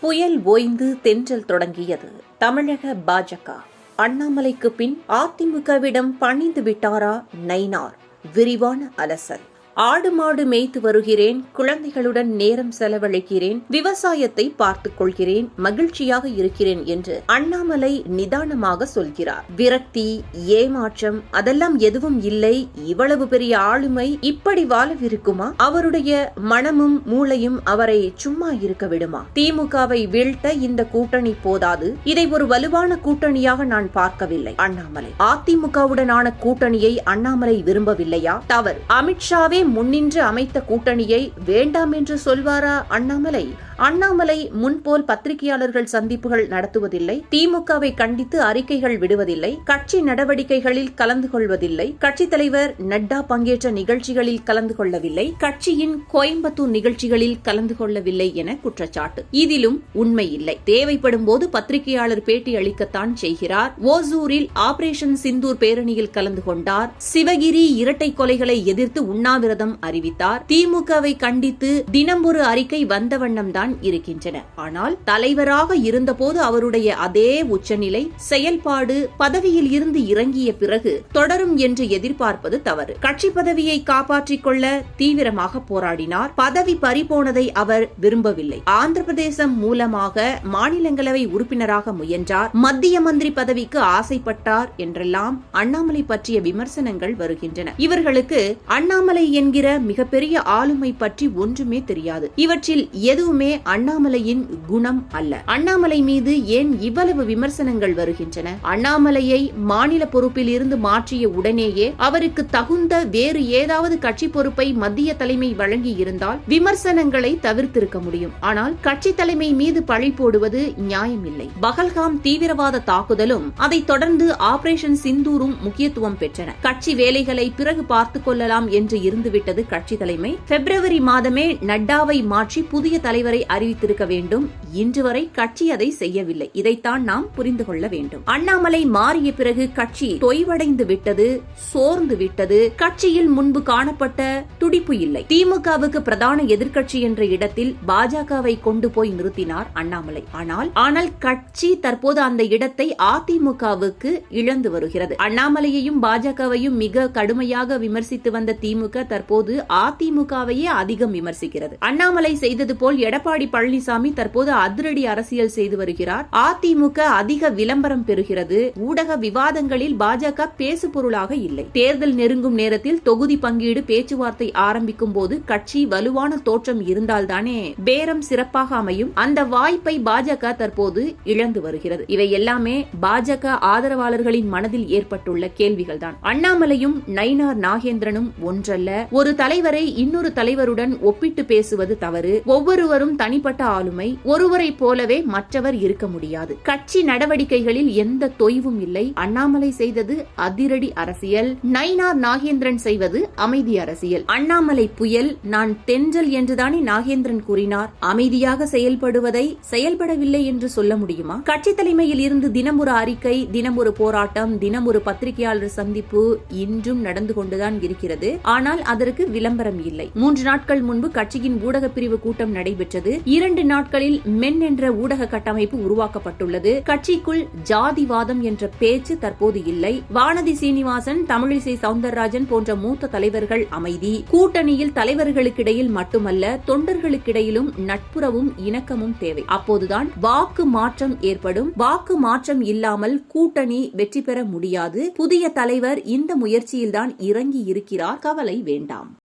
புயல் ஓய்ந்து தென்றல் தொடங்கியது. தமிழக பாஜக. அண்ணாமலைக்கு பின் அதிமுகவிடம் பணிந்து விட்டாரா நைனார் விரிவான அலசல். ஆடு மாடு மேய்த்து வருகிறேன் குழந்தைகளுடன் நேரம் செலவழிக்கிறேன் விவசாயத்தை பார்த்துக் கொள்கிறேன் மகிழ்ச்சியாக இருக்கிறேன் என்று அண்ணாமலை நிதானமாக சொல்கிறார். விரக்தி ஏமாற்றம் அதெல்லாம் எதுவும் இல்லை. இவ்வளவு பெரிய ஆளுமை இப்படி வாழவிருக்குமா? அவருடைய மனமும் மூளையும் அவரை சும்மா இருக்க விடுமா? திமுகவை வீழ்த்த இந்த கூட்டணி போதாது? இதை ஒரு வலுவான கூட்டணியாக நான் பார்க்கவில்லை. அண்ணாமலை அதிமுகவுடனான கூட்டணியை அண்ணாமலை விரும்பவில்லையா? தவறு. அமித்ஷாவே முன்னின்று அமைத்த கூட்டணியை வேண்டாம் என்று சொல்வாரா அண்ணாமலை? அண்ணாமலை முன்போல் பத்திரிகையாளர்கள் சந்திப்புகள் நடத்துவதில்லை திமுகவை கண்டித்து அறிக்கைகள் விடுவதில்லை கட்சி நடவடிக்கைகளில் கலந்து கொள்வதில்லை கட்சித் தலைவர் நட்டா பங்கேற்ற நிகழ்ச்சிகளில் கலந்து கொள்ளவில்லை கட்சியின் கோயம்புத்தூர் நிகழ்ச்சிகளில் கலந்து கொள்ளவில்லை என குற்றச்சாட்டு. இதிலும் உண்மை இல்லை. தேவைப்படும் போது பத்திரிகையாளர் பேட்டி அளிக்கத்தான் செய்கிறார். ஓசூரில் ஆபரேஷன் சிந்தூர் பேரணியில் கலந்து கொண்டார். சிவகிரி இரட்டை கொலைகளை எதிர்த்து உண்ணாவிரதம் அறிவித்தார். திமுகவை கண்டித்து தினம் ஒரு அறிக்கை வந்த வண்ணம்தான் இருக்கின்றன. ஆனால் தலைவராக இருந்தபோது அவருடைய அதே உச்சநிலை செயல்பாடு பதவியில் இருந்து இறங்கிய பிறகு தொடரும் என்று எதிர்பார்ப்பது தவறு. கட்சி பதவியை காப்பாற்றிக் கொள்ள தீவிரமாக போராடினார். பதவி பறிபோனதை அவர் விரும்பவில்லை. ஆந்திர பிரதேசம் மூலமாக மாநிலங்களவை உறுப்பினராக முயன்றார். மத்திய மந்திரி பதவிக்கு ஆசைப்பட்டார் என்றெல்லாம் அண்ணாமலை பற்றிய விமர்சனங்கள் வருகின்றன. இவர்களுக்கு அண்ணாமலை என்கிற மிகப்பெரிய ஆளுமை பற்றி ஒன்றுமே தெரியாது. இவற்றில் எதுவுமே அண்ணாமலையின் குணம் அல்ல. அண்ணாமலை மீது ஏன் இவ்வளவு விமர்சனங்கள் வருகின்றன? அண்ணாமலையை மாநில பொறுப்பில் இருந்து மாற்றிய உடனேயே அவருக்கு தகுந்த வேறு ஏதாவது கட்சி பொறுப்பை மத்திய தலைமை வழங்கி இருந்தால் விமர்சனங்களை தவிர்த்திருக்க முடியும். ஆனால் கட்சி தலைமை மீது பழி போடுவது நியாயமில்லை. பகல்காம் தீவிரவாத தாக்குதலும் அதைத் தொடர்ந்து ஆபரேஷன் சிந்தூரும் முக்கியத்துவம் பெற்றன. கட்சி வேலைகளை பிறகு பார்த்துக் கொள்ளலாம் என்று இருந்து இருந்துவிட்டது கட்சி தலைமை. பிப்ரவரி மாதமே நட்டாவை மாற்றி புதிய தலைவரை அறிவித்திருக்க வேண்டும். இன்று வரை கட்சி அதை செய்யவில்லை. இதைத்தான் நாம் புரிந்து கொள்ள வேண்டும். அண்ணாமலை மாறிய பிறகு கட்சி தொய்வடைந்து விட்டது சோர்ந்து விட்டது. கட்சியில் முன்பு காணப்பட்ட துடிப்பு இல்லை. திமுகவுக்கு பிரதான எதிர்க்கட்சி என்ற இடத்தில் பாஜகவை கொண்டு போய் நிறுத்தினார் அண்ணாமலை. ஆனால் ஆனால் கட்சி தற்போது அந்த இடத்தை அதிமுகவுக்கு இழந்து வருகிறது. அண்ணாமலையையும் பாஜகவையும் மிக கடுமையாக விமர்சித்து வந்த திமுக தற்போது அதிமுகவையே அதிகம் விமர்சிக்கிறது. அண்ணாமலை செய்தது போல் எடப்பாடி பழனிசாமி தற்போது அதிரடி அரசியல் செய்து வருகிறார். அதிமுக அதிக விளம்பரம் பெறுகிறது. ஊடக விவாதங்களில் பாஜக பேசு பொருளாக இல்லை. தேர்தல் நெருங்கும் நேரத்தில் தொகுதி பங்கீடு பேச்சுவார்த்தை ஆரம்பிக்கும் போது கட்சி வலுவான தோற்றம் இருந்தால்தானே பேரம் சிறப்பாக அமையும். அந்த வாய்ப்பை பாஜக தற்போது இழந்து வருகிறது. இவை எல்லாமே பாஜக ஆதரவாளர்களின் மனதில் ஏற்பட்டுள்ள கேள்விகள் தான் அண்ணாமலையும் நயினார் நாகேந்திரனும் ஒன்றல்ல. ஒரு தலைவரை இன்னொரு தலைவருடன் ஒப்பிட்டு பேசுவது தவறு. ஒவ்வொருவரும் தனிப்பட்ட ஆளுமை ஒருவரை போலவே மற்றவர் இருக்க முடியாது. கட்சி நடவடிக்கைகளில் எந்த தொய்வும் இல்லை. அண்ணாமலை செய்தது அதிரடி அரசியல். நயினார் நாகேந்திரன் செய்வது அமைதி அரசியல். அண்ணாமலை புயல் நான் தென்றல் என்றுதானே நாகேந்திரன் கூறினார். அமைதியாக செயல்படுவதை செயல்படவில்லை என்று சொல்ல முடியுமா? கட்சி தலைமையில் இருந்து தினம் ஒரு அறிக்கை தினம் ஒரு போராட்டம் தினம் ஒரு பத்திரிகையாளர் சந்திப்பு இன்றும் நடந்து கொண்டுதான் இருக்கிறது. ஆனால் அதற்கு விளம்பரம் இல்லை. மூன்று நாட்கள் முன்பு கட்சியின் ஊடக பிரிவு கூட்டம் நடைபெற்றது. இரண்டு நாட்களில் மென் என்ற ஊடக கட்டமைப்பு உருவாக்கப்பட்டுள்ளது. கட்சிக்குள் ஜாதிவாதம் என்ற பேச்சு தற்போது இல்லை. வானதி சீனிவாசன் தமிழிசை சவுந்தரராஜன் போன்ற மூத்த தலைவர்கள் அமைதி. கூட்டணியில் தலைவர்களுக்கிடையில் மட்டுமல்ல தொண்டர்களுக்கிடையிலும் நட்புறவும் இணக்கமும் தேவை. அப்போதுதான் வாக்கு மாற்றம் ஏற்படும். வாக்கு மாற்றம் இல்லாமல் கூட்டணி வெற்றி பெற முடியாது. புதிய தலைவர் இந்த முயற்சியில்தான் இறங்கி இருக்கிறார் கவலை வேண்டும். Down.